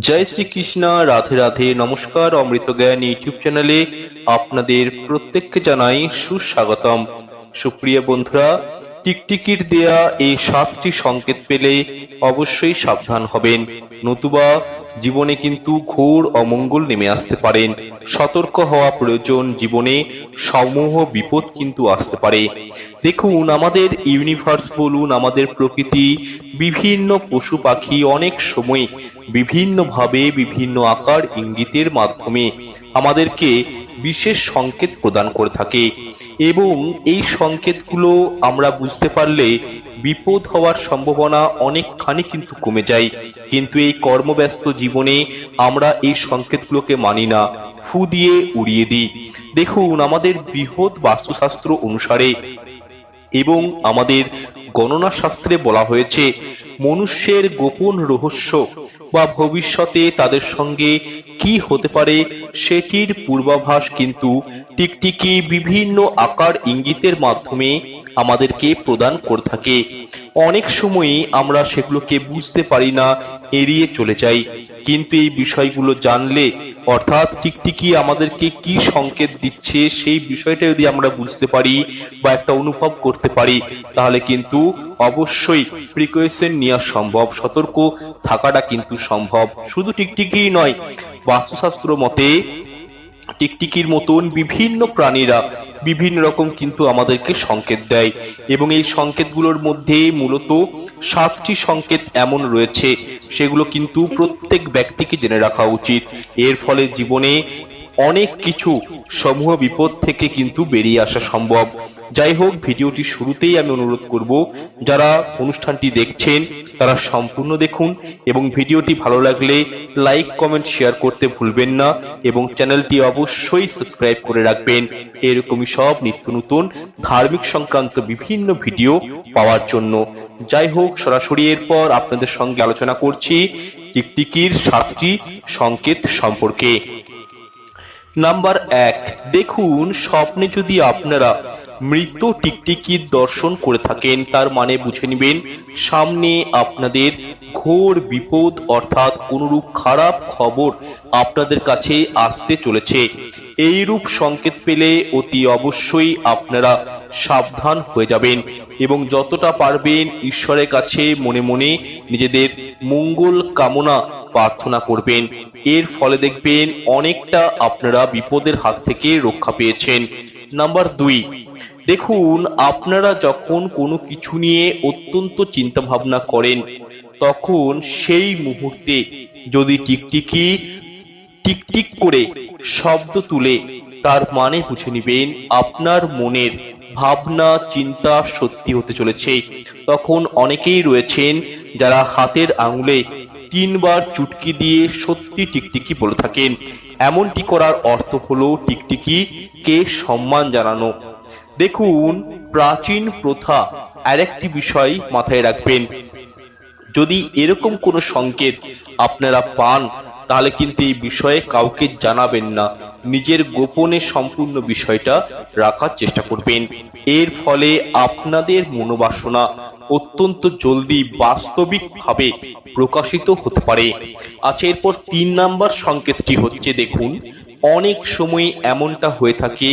জয় শ্রীকৃষ্ণ, রাধে রাধে, নমস্কার, অমৃত জ্ঞান ইউটিউব চ্যানেলে আপনাদের প্রত্যেককে জানাই সুস্বাগতম। সুপ্রিয় বন্ধুরা, টিকটিকির দেয়া এই সাতটি সংকেত পেলে অবশ্যই সাবধান হবেন, নতুবা জীবনে কিন্তু ঘোর অমঙ্গল নেমে আসতে পারেন। সতর্ক হওয়া প্রয়োজন, জীবনে সমূহ বিপদ কিন্তু আসতে পারে। দেখুন, আমাদের ইউনিভার্স বলুন, আমাদের প্রকৃতি, বিভিন্ন পশু পাখি অনেক সময় বিভিন্নভাবে বিভিন্ন আকার ইঙ্গিতের মাধ্যমে আমাদেরকে বিশেষ সংকেত প্রদান করে থাকে এবং এই সংকেতগুলো আমরা বুঝতে পারলে বিপদ হওয়ার সম্ভাবনা অনেকখানি কিন্তু কমে যায়। কিন্তু এই কর্মব্যস্ত জীবনে আমরা এই সংকেতগুলোকে মানি না ফু দিয়ে উড়িয়ে দিই। দেখুন, আমাদের বৃহৎ বাস্তুশাস্ত্র অনুসারে এবং আমাদের গণনা শাস্ত্রে বলা হয়েছে মনুষ্যের গোপন রহস্য বা ভবিষ্যতে তাদের সঙ্গে কি হতে পারে সেটির পূর্বাভাস কিন্তু টিকটিকি বিভিন্ন আকার ইঙ্গিতের মাধ্যমে আমাদেরকে প্রদান করে থাকে। অনেক সময়ই আমরা সেগুলোকে বুঝতে পারি না, এড়িয়ে চলে যাই। কিন্তু এই বিষয়গুলো জানলে, অর্থাৎ টিকটিকি আমাদেরকে কি সংকেত দিচ্ছে সেই বিষয়টা যদি আমরা বুঝতে পারি বা একটা অনুভব করতে পারি, তাহলে কিন্তু অবশ্যই প্রিকয়েশন নেওয়া সম্ভব, সতর্ক থাকাটা কিন্তু সম্ভব। শুধু টিকটিকি নয়, বাস্তুশাস্ত্র মতে টিকটিকির মতন বিভিন্ন প্রাণীরা বিভিন্ন রকম কিন্তু আমাদেরকে সংকেত দেয় এবং এই সংকেতগুলোর মধ্যে মূলত সাতটি সংকেত এমন রয়েছে, সেগুলো কিন্তু প্রত্যেক ব্যক্তিকে জেনে রাখা উচিত। এর ফলে জীবনে অনেক কিছু সমূহ বিপদ থেকে কিন্তু বেরিয়ে আসা সম্ভব। যাই হোক, ভিডিওটি শুরুতেই আমি অনুরোধ করব, যারা অনুষ্ঠানটি দেখছেন, তারা সম্পূর্ণ দেখুন এবং ভিডিওটি ভালো লাগলে লাইক, কমেন্ট, শেয়ার করতে ভুলবেন না এবং চ্যানেলটি অবশ্যই সাবস্ক্রাইব করে রাখবেন। এরকমই সব নিত্য নতুন ধার্মিক সংক্রান্ত বিভিন্ন ভিডিও পাওয়ার জন্য। যাই হোক, সরাসরি এরপর আপনাদের সঙ্গে আলোচনা করছি টিকটিকির সাতটি সংকেত সম্পর্কে। নাম্বার এক, দেখুন, স্বপ্নে যদি আপনারা মৃত টিকটিকির দর্শন করে থাকেন, তার মানে বুঝে নেবেন, সামনে আপনাদের ঘোর বিপদ অর্থাৎ কোনরূপ খারাপ খবর আপনাদের কাছে আসতে চলেছে। এই রূপ সংকেত পেলে অতি অবশ্যই আপনারা সাবধান হয়ে যাবেন এবং যতটা পারবেন ঈশ্বরের কাছে মনে মনে নিজেদের মঙ্গল কামনা প্রার্থনা করবেন। এর ফলে দেখবেন অনেকটা আপনারা বিপদের হাত থেকে রক্ষা পেয়েছেন। নাম্বার দুই, দেখুন, আপনারা যখন কোনো কিছু নিয়ে অত্যন্ত চিন্তা ভাবনা করেন, তখন সেই মুহূর্তে যদি টিকটিকি টিকটিক করে শব্দ তুলে, তার মানে বুঝে নিবেন আপনার মনের ভাবনা, চিন্তা সত্যি হতে চলেছে। তখন অনেকেই রয়েছেন যারা হাতের আঙুলে তিনবার চুটকি দিয়ে সত্যি টিকটিকি বলে থাকেন। এমনটি করার অর্থ হলো টিকটিকি কে সম্মান জানানো। দেখুন, প্রাচীন প্রথা আরেকটি বিষয় মাথায় রাখবেন। যদি এরকম কোনো সংকেত আপনারা পান তাহলে কিন্তু এই বিষয়ে কাউকে জানাবেন না। নিজের গোপনে সম্পূর্ণ বিষয়টা রাখার চেষ্টা করবেন। এর ফলে আপনাদের মনোবাসনা অত্যন্ত জলদি বাস্তবিকভাবে প্রকাশিত হতে পারে। আচ্ছা এরপর তিন নাম্বার সংকেতটি হচ্ছে, দেখুন, অনেক সময় এমনটা হয়ে থাকে,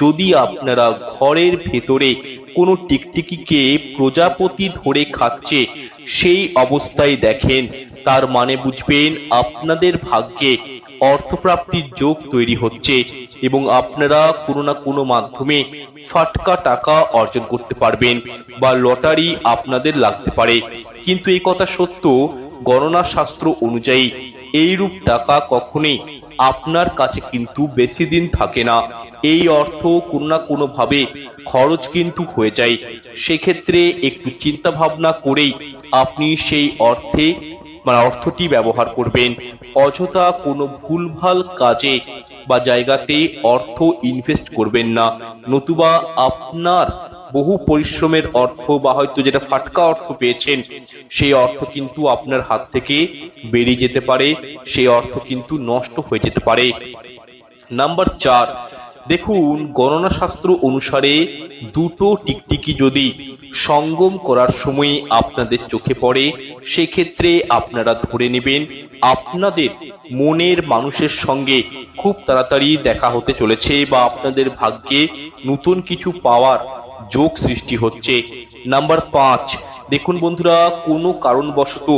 যদি আপনারা ঘরের ভেতরে কোনো টিকটিকিকে প্রজাপতি ধরে খাচ্ছে, সেই অবস্থায় দেখেন তার মানে বুঝবেন, আপনাদের ভাগ্যে অর্থপ্রাপ্তির যোগ তৈরি হচ্ছে এবং আপনারা কোনো না কোনো মাধ্যমে ফাটকা টাকা অর্জন করতে পারবেন বা লটারি আপনাদের লাগতে পারে। কিন্তু এই কথা সত্য গণনা শাস্ত্র অনুযায়ী এইরূপ টাকা কখনোই আপনার কাছে কিন্তু বেশি দিন থাকে না। এই অর্থ কোনো না কোনো ভাবে খরচ কিন্তু হয়ে যায়। সেক্ষেত্রে একটু চিন্তা ভাবনা করেই আপনি সেই অর্থে মানে অর্থটি ব্যবহার করবেন। অযথা কোনো ভুলভাল কাজে বা জায়গাতে অর্থ ইনভেস্ট করবেন না। নতুবা আপনার বহু পরিশ্রমের অর্থ বা হয়তো যেটা ফাটকা অর্থ পেয়েছেন, সেই অর্থ কিন্তু আপনার হাত থেকে বেরিয়ে যেতে পারে, সেই অর্থ কিন্তু নষ্ট হয়ে যেতে পারে। নাম্বার চার দেখুন গণনা শাস্ত্র অনুসারে দুটো টিকটিকি যদি সঙ্গম করার সময় আপনাদের চোখে পড়ে, সেক্ষেত্রে আপনারা ধরে নেবেন আপনাদের মনের মানুষের সঙ্গে খুব তাড়াতাড়ি দেখা হতে চলেছে বা আপনাদের ভাগ্যে নতুন কিছু পাওয়ার যোগ সৃষ্টি হচ্ছে। নাম্বার পাঁচ, দেখুন বন্ধুরা, কোনো কারণবশত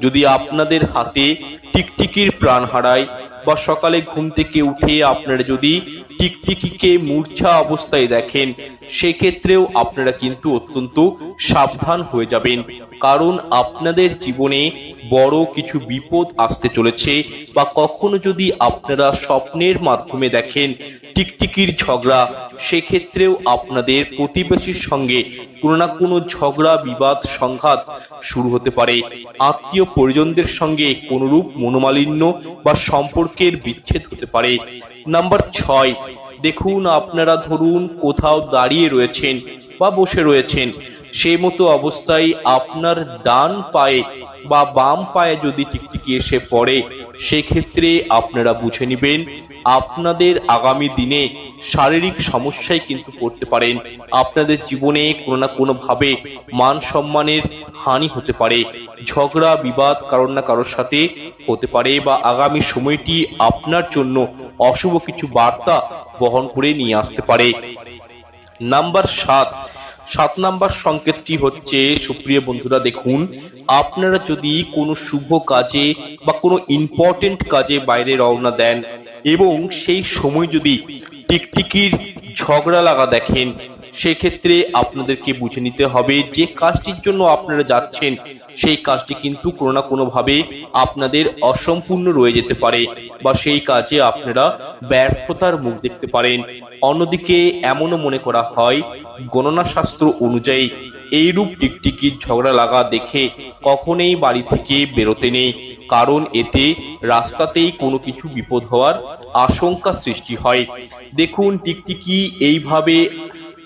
যদি আপনাদের হাতে টিকটিকির প্রাণ হারায় বা সকালে ঘুম থেকে উঠে আপনারা যদি টিকটিকিকে মূর্ছা অবস্থায় দেখেন সেক্ষেত্রেও আপনারা কিন্তু অত্যন্ত সাবধান হয়ে যাবেন। কারণ আপনাদের জীবনে বড় কিছু বিপদ আসতে চলেছে বা কখনো যদি আপনারা স্বপ্নের মাধ্যমে দেখেন টিকটিকির ঝগড়া, সেক্ষেত্রেও আপনাদের প্রতিবেশীর সঙ্গে কোনো না কোনো ঝগড়া, বিবাদ, সংঘাত শুরু হতে পারে। আত্মীয় পরিজনদের সঙ্গে কোনরূপ মনোমালিন্য বা সম্পর্কের বিচ্ছেদ হতে পারে। নাম্বার ছয়, দেখুন আপনারা ধরুন কোথাও দাঁড়িয়ে রয়েছেন বা বসে রয়েছেন। সেই মতো অবস্থায় আপনার ডান পায়ে বা বাম পায়ে যদি টিকটিকি এসে পড়ে, সেক্ষেত্রে আপনারা বুঝে নেবেন আপনাদের আগামী দিনে শারীরিক সমস্যায় কিন্তু পড়তে পারেন। আপনাদের জীবনে কোনো না কোনোভাবে মান সম্মানের হানি হতে পারে, ঝগড়া, বিবাদ কারোর না কারোর সাথে হতে পারে বা আগামী সময়টি আপনার জন্য অশুভ কিছু বার্তা বহন করে নিয়ে আসতে পারে। নাম্বার সাত সাত নাম্বার সংকেতটি হচ্ছে, সুপ্রিয় বন্ধুরা, দেখুন, আপনারা যদি কোনো শুভ কাজে বা কোনো ইম্পর্টেন্ট কাজে বাইরে রওনা দেন এবং সেই সময় যদি টিকটিকির ঝগড়া লাগা দেখেন সেক্ষেত্রে আপনাদেরকে বুঝে নিতে হবে যে কাজটির জন্য আপনারা যাচ্ছেন, সেই কাজটি কিন্তু কোনো না কোনোভাবে আপনাদের অসম্পূর্ণ রয়ে যেতে পারে বা সেই কাজে আপনারা ব্যর্থতার মুখ দেখতে পারেন। অন্যদিকে এমনও মনে করা হয় গণনা শাস্ত্র অনুযায়ী এইরূপ টিকটিকির ঝগড়া লাগা দেখে কখনোই বাড়ি থেকে বেরোতে নেই, কারণ এতে রাস্তাতেই কোনো কিছু বিপদ হওয়ার আশঙ্কা সৃষ্টি হয়। দেখুন, টিকটিকি এইভাবে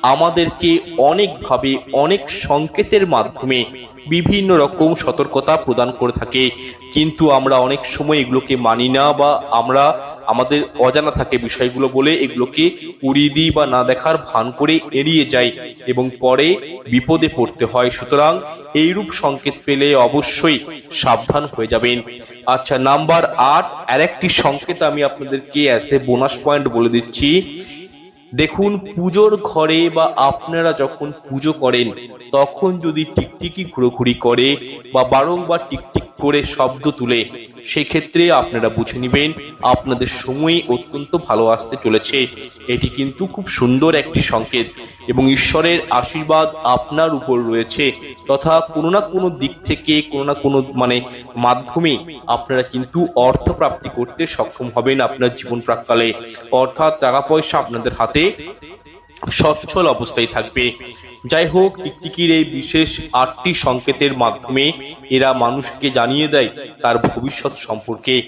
আমাদেরকে অনেকভাবে অনেক সংকেতের মাধ্যমে বিভিন্ন রকম সতর্কতা প্রদান করে থাকে। কিন্তু আমরা অনেক সময় এগুলোকে মানি না বা আমরা আমাদের অজানা থাকে বিষয়গুলো বলে এগুলোকে উড়িয়ে দিই বা না দেখার ভান করে এড়িয়ে যাই এবং পরে বিপদে পড়তে হয়। সুতরাং এইরূপ সংকেত পেলে অবশ্যই সাবধান হয়ে যাবেন। আচ্ছা নাম্বার আট আর একটি সংকেত আমি আপনাদেরকে অ্যাজ এ বোনাস পয়েন্ট বলে দিচ্ছি। দেখুন পুজোর ঘরে বা আপনারা যখন পুজো করেন, তখন যদি টিকটিকি ঘুরোঘুরি করে বা বারংবার টিকটিক করে শব্দ তুলে, সেক্ষেত্রে আপনারা বুঝে নেবেন আপনাদের সময় অত্যন্ত ভালো আসতে চলেছে। এটি কিন্তু খুব সুন্দর একটি সংকেত। এবং ঈশ্বরের আশীর্বাদ আপনার উপর রয়েছে, তথা কোনো না কোনো দিক থেকে, কোনো না কোনো মানে মাধ্যমে আপনারা কিন্তু অর্থ প্রাপ্তি করতে সক্ষম হবেন আপনার জীবন প্রাককালে। অর্থাৎ টাকা পয়সা আপনাদের হাতে সচ্ছল অবস্থায় থাকবে। যাই হোক, টিকটিকির এই বিশেষ আটটি সংকেতের মাধ্যমে এরা মানুষকে জানিয়ে দেয় তার ভবিষ্যৎ সম্পর্কে।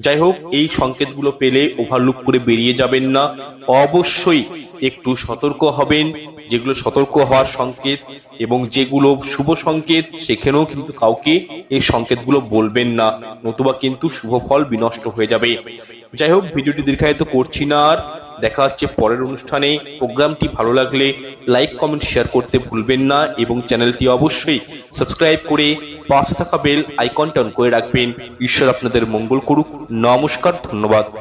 যাই হোক, এই সংকেতগুলো পেলে ওভারলুক করে বেরিয়ে যাবেন না। অবশ্যই একটু সতর্ক হবেন। যেগুলো সতর্ক হওয়ার সংকেত এবং যেগুলো শুভ সংকেত, সেখানেও কিন্তু কাউকে এই সংকেতগুলো বলবেন না। নতুবা কিন্তু শুভ ফল বিনষ্ট হয়ে যাবে। যাই হোক, ভিডিওটি দীর্ঘায়িত করছি না আর। দেখা হচ্ছে পরের অনুষ্ঠানে। প্রোগ্রামটি ভালো লাগলে লাইক, কমেন্ট, শেয়ার করতে ভুলবেন না এবং চ্যানেলটি অবশ্যই সাবস্ক্রাইব করে পাশে থাকা বেল আইকনটা অন করে রাখবেন। ঈশ্বর আপনাদের মঙ্গল করুক। নমস্কার, ধন্যবাদ।